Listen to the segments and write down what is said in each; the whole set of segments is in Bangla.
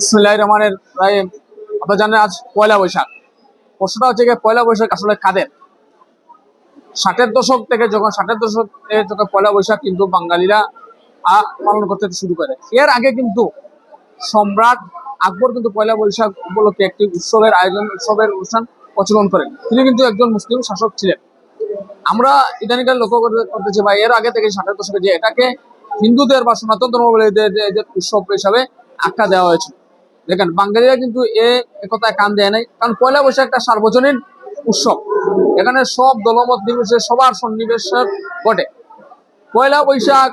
ইসমিল্লাহ রহমানের রাহিম। আপনারা জানেন আজ পয়লা বৈশাখ। প্রশ্নটা হচ্ছে পয়লা বৈশাখ আসলে কাদের? ষাটের দশক থেকে যখন ষাটের দশক থেকে যখন পয়লা বৈশাখ কিন্তু বাঙালিরা পালন করতে শুরু করে। এর আগে কিন্তু সম্রাট আকবর কিন্তু পয়লা বৈশাখ উপলক্ষে একটি উৎসবের আয়োজন উৎসবের অনুষ্ঠান প্রচলন করেন। তিনি কিন্তু একজন মুসলিম শাসক ছিলেন। আমরা ইদানিকাল লক্ষ্য করতেছি বা এর আগে থেকে ষাটের দশকে যে এটাকে হিন্দুদের বা সনাতন ধর্মাবলীদের উৎসব হিসাবে আখ্যা দেওয়া হয়েছে। দেখেন, বাঙালিরা কিন্তু এ একথায় কান দেয় নাই, কারণ পয়লা বৈশাখ একটা সার্বজনীন উৎসব। এখানে সব দলমত নির্বিশেষে, সবার সন্নিবেশ ঘটে পয়লা বৈশাখ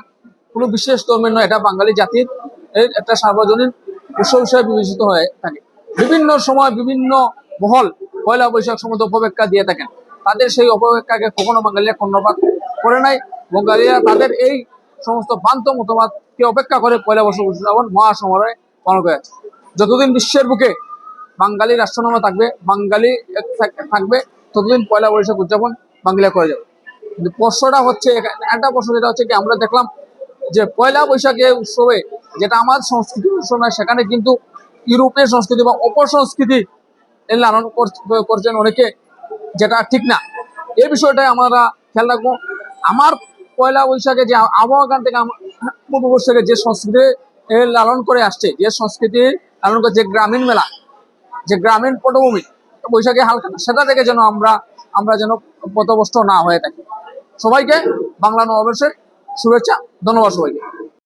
কোনো বিশেষ ধর্মের নয়, এটা বাঙালি জাতির একটা সার্বজনীন উৎসব হিসেবে বিবেচিত হয়ে থাকে। বিভিন্ন সময় বিভিন্ন মহল পয়লা বৈশাখ সম্বন্ধে অপব্যাখ্যা দিয়ে থাকেন। তাদের সেই অপব্যাখ্যাকে কখনো বাঙালিরা কর্ণপাত করে নাই। বাঙালিরা তাদের এই সমস্ত ভ্রান্ত মতামতকে অপেক্ষা করে পয়লা বৈশাখ উদযাপন মহাসমারোহে পালন করে যতদিন বিশ্বের বুকে বাঙালি রাষ্ট্রনামা থাকবে, বাঙালি থাকবে, ততদিন পয়লা বৈশাখ উদযাপন বাঙালিরা করে যাবে। কিন্তু প্রশ্নটা হচ্ছে একটা প্রশ্ন যেটা হচ্ছে কি, আমরা দেখলাম যে পয়লা বৈশাখে উৎসবে যেটা আমার সংস্কৃতি উৎসব নয়, সেখানে কিন্তু ইউরোপীয় সংস্কৃতি বা অপসংস্কৃতি লালন কর- করছেন অনেকে, যেটা ঠিক না। এই বিষয়টাই আমরা খেয়াল রাখব। আমার পয়লা বৈশাখে যে আবহাওয়া গান থেকে পূর্ব পূর্ববর্ষ থেকে যে সংস্কৃতি লালন করে আসছে, যে সংস্কৃতি লালন করে, যে গ্রামীণ মেলা, যে গ্রামীণ পটভূমি বৈশাখে হালকা সেটা থেকে যেন আমরা আমরা যেন পথভ্রষ্ট না হয়ে থাকি। সবাইকে বাংলা নববর্ষের শুভেচ্ছা, ধন্যবাদ সবাইকে।